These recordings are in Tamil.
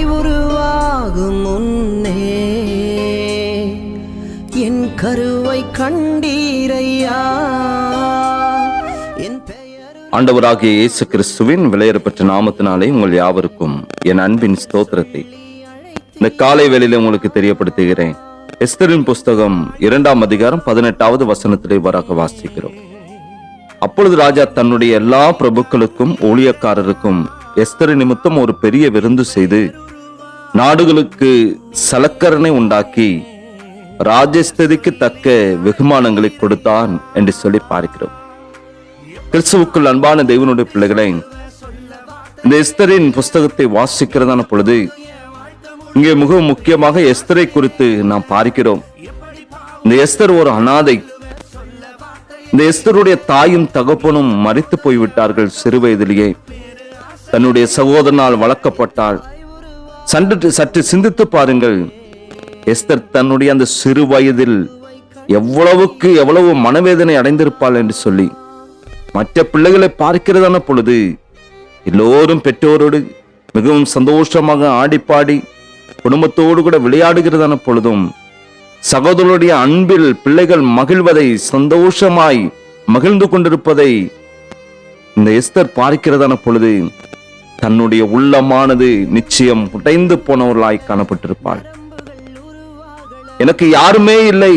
மாலை உருவாகும் முன்னே என் கருவை கண்டீரையா? ஆண்டவராகிய இயேசு கிறிஸ்துவின் விலையேறப்பட்ட நாமத்தினாலே உங்கள் யாவருக்கும் என் அன்பின் ஸ்தோத்திரத்தை. இந்த காலை வேளையில உங்களுக்கு தெரியப்படுத்துகிறேன். எஸ்தரின் புஸ்தகம் இரண்டாம் அதிகாரம் பதினெட்டாவது வசனத்திலே வராக வாசிக்கிறோம். அப்பொழுது ராஜா தன்னுடைய எல்லா பிரபுக்களுக்கும் ஊழியக்காரருக்கும் எஸ்தர் நிமித்தம் ஒரு பெரிய விருந்து செய்து நாடுகளுக்கு சலக்கரணை உண்டாக்கி ராஜஸ்ததிக்கு தக்க வெகுமானங்களை கொடுத்தான் என்று சொல்லி பார்க்கிறோம். கிறிஸ்துவுக்குள் அன்பான தெய்வனுடைய பிள்ளைகளை இந்த எஸ்தரின் புஸ்தகத்தை வாசிக்கிறதான பொழுது இங்கே மிகவும் முக்கியமாக எஸ்தரை குறித்து நாம் பார்க்கிறோம். இந்த எஸ்தர் ஒரு அனாதை. இந்த எஸ்தருடைய தாயும் தகப்பனும் மறித்து போய்விட்டார்கள் சிறு வயதிலேயே. தன்னுடைய சகோதரனால் வளர்க்கப்பட்டாள். சற்று சற்று சிந்தித்து பாருங்கள். எஸ்தர் தன்னுடைய அந்த சிறு வயதில் எவ்வளவுக்கு எவ்வளவு மனவேதனை அடைந்திருப்பாள் என்று சொல்லி மற்ற பிள்ளைகளை பார்க்கிறதான பொழுது எல்லோரும் பெற்றோரோடு மிகவும் சந்தோஷமாக ஆடிப்பாடி குடும்பத்தோடு கூட விளையாடுகிறதான பொழுதும் சகோதரருடைய அன்பில் பிள்ளைகள் மகிழ்வதை சந்தோஷமாய் மகிழ்ந்து கொண்டிருப்பதை இந்த எஸ்தர் பார்க்கிறதான பொழுது தன்னுடைய உள்ளமானது நிச்சயம் உடைந்து போனவர்களாய் காணப்பட்டிருப்பாள். எனக்கு யாருமே இல்லை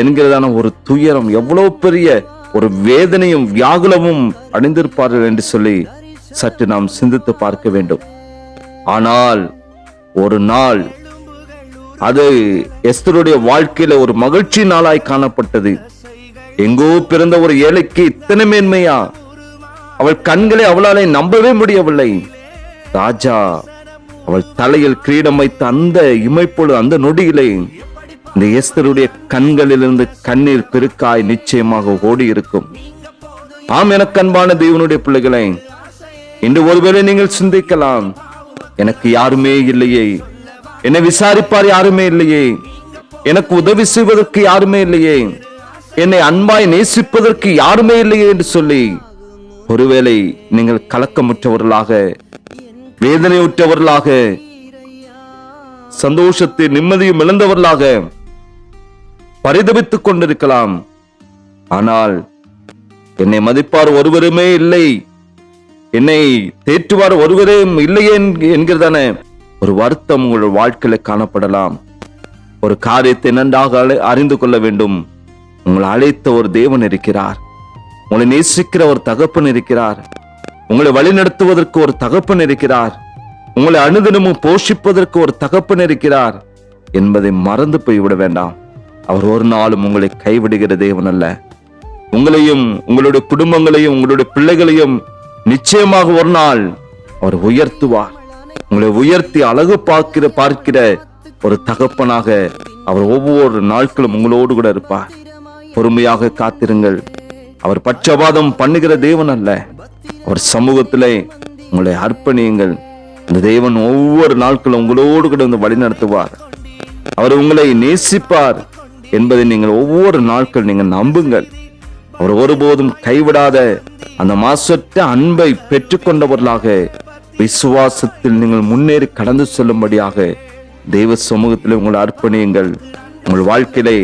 என்கிறதான ஒரு துயரம் எவ்வளவு பெரிய ஒரு வேதனையும் வியாகுலமும் அடைந்திருப்பார்கள் என்று சொல்லி சற்று நாம் சிந்தித்து பார்க்க வேண்டும். ஆனால் ஒரு நாள் அது எஸ்தருடைய வாழ்க்கையில ஒரு மகிழ்ச்சி நாளாய் காணப்பட்டது. எங்கோ பிறந்த ஒரு ஏழைக்கு இத்தனை மேன்மையா அவள் கண்களை அவளாலே நம்பவே முடியவில்லை. ராஜா அவள் தலையில் கிரீடம் வைத்த அந்த இமைப்பொழுது அந்த நொடியிலே இந்த எஸ்தருடைய கண்களிலிருந்து கண்ணீர் பெருக்காய் நிச்சயமாக ஓடி இருக்கும் ஆம் எனக்கு அன்பான தேவனுடைய பிள்ளைகளை இன்று ஒருவேளை நீங்கள் சிந்திக்கலாம். எனக்கு யாருமே இல்லையே. என்னை விசாரிப்பார் யாருமே இல்லையே. எனக்கு உதவி செய்வதற்கு யாருமே இல்லையே. என்னை அன்பாய் நேசிப்பதற்கு யாருமே இல்லையே என்று சொல்லி ஒருவேளை நீங்கள் கலக்கமுற்றவர்களாக வேதனையுற்றவர்களாக சந்தோஷத்தை நிம்மதியும் இழந்தவர்களாக பரிதபித்துக் கொண்டிருக்கலாம். ஆனால் என்னை மதிப்பார் ஒருவருமே இல்லை. என்னை தேற்றுவார் ஒருவரே இல்லையே என்கிறதான ஒரு வருத்தம் உங்கள் வாழ்க்கையில காணப்படலாம். ஒரு காரியத்தை நன்றாக அறிந்து கொள்ள வேண்டும். உங்களை அழைத்த ஒரு தேவன் இருக்கிறார். உங்களை நேசிக்கிற ஒரு தகப்பன் இருக்கிறார். உங்களை வழிநடத்துவதற்கு ஒரு தகப்பன் இருக்கிறார். உங்களை அனுதினமும் போஷிப்பதற்கு ஒரு தகப்பன் இருக்கிறார். என்பதை மறந்து போய்விட வேண்டாம். அவர் ஒரு நாளும் உங்களை கைவிடுகிற தேவன் அல்ல. உங்களையும் உங்களுடைய குடும்பங்களையும் உங்களுடைய பிள்ளைகளையும் நிச்சயமாக ஒரு நாள் அவர் உயர்த்துவார். உங்களை உயர்த்தி அழகு பார்க்கிற பார்க்கிற ஒரு தகப்பனாக அவர் ஒவ்வொரு நாட்களும் உங்களோடு கூட இருப்பார். பொறுமையாக காத்திருங்கள். அவர் பட்சபாதம் பண்ணுகிற தேவன் அல்ல. அவர் சமூகத்திலே உங்களை அர்ப்பணியுங்கள். இந்த தேவன் ஒவ்வொரு நாட்களும் உங்களோடு கூட வந்து வழி நடத்துவார். அவர் உங்களை நேசிப்பார் என்பதை நீங்கள் ஒவ்வொரு நாட்கள் நீங்கள் நம்புங்கள். அவர் ஒருபோதும் கைவிடாத அந்த மாசற்ற அன்பை பெற்றுக்கொண்டவர்களாக விசுவாசத்தில் நீங்கள் முன்னேறி கடந்து செல்லும்படியாக தெய்வ சமூகத்தில் உங்களை அர்ப்பணியுங்கள். உங்கள் வாழ்க்கையிலே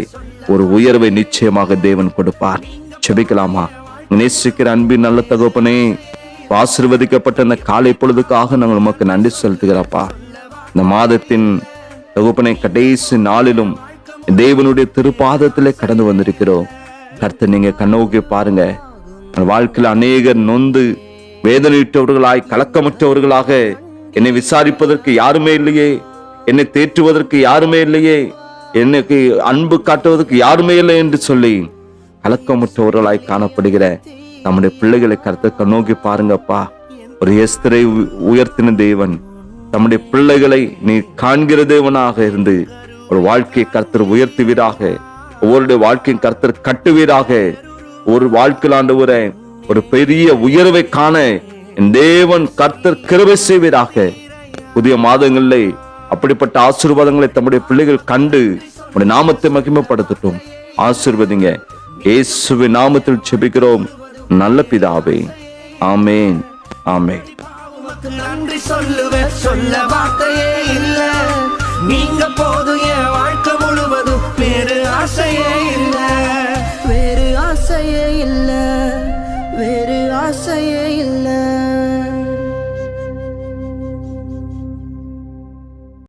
ஒரு உயர்வை நிச்சயமாக தேவன் கொடுப்பார். செபிக்கலாமா? நேசிக்கிற அன்பின் நல்ல தகப்பனே ஆசிர்வதிக்கப்பட்ட இந்த காலை பொழுதுக்காக நாங்கள் உமக்கு நன்றி செலுத்துகிறப்பா. இந்த மாதத்தின் தகுப்பனை கடைசி நாளிலும் தேவனுடைய திருப்பாதத்திலே கடந்து வந்திருக்கிறோம். கருத்து நீங்க கண்ணோக்கி பாருங்க. வாழ்க்கையில் அநேகர் நொந்து வேதனையிட்டவர்களாய் கலக்கமற்றவர்களாக என்னை விசாரிப்பதற்கு யாருமே இல்லையே. என்னை தேற்றுவதற்கு யாருமே இல்லையே. எனக்கு அன்பு காட்டுவதற்கு யாருமே இல்லை என்று சொல்லி கலக்கமுற்றவர்களாய் காணப்படுகிற நம்முடைய பிள்ளைகளை கருத்தை நோக்கி பாருங்கப்பா. ஒரு எஸ்திரை உயர்த்தின தேவன் நம்முடைய பிள்ளைகளை நீ காண்கிற தேவனாக இருந்து ஒரு வாழ்க்கையை கருத்தர் உயர்த்துவீராக ஒவ்வொருடைய வாழ்க்கையின் கருத்தர் கட்டுவீராக ஒரு வாழ்க்கையில் ஆண்டவரே ஒரு பெரிய உயர்வை காண என் தேவன் கர்த்தர் கிருவை செய்வீராக. புதிய மாதங்களிலே அப்படிப்பட்ட ஆசீர்வாதங்களை தம்முடைய பிள்ளைகள் கண்டு உடைய நாமத்தை மகிமைப்படுத்தட்டும். ஆசீர்வதிங்க. இயேசுவின் நாமத்தில் செபிக்கிறோம் நல்ல பிதாவே. ஆமேன். ஆமேன். நன்றி சொல்லுவேன் சொல்ல வார்த்தையே இல்ல. நீங்க போதும் என் வாழ்க்கை முழுவதும் வேறு ஆசையே இல்ல. வேறு ஆசையே இல்ல. வேறு ஆசையே இல்ல.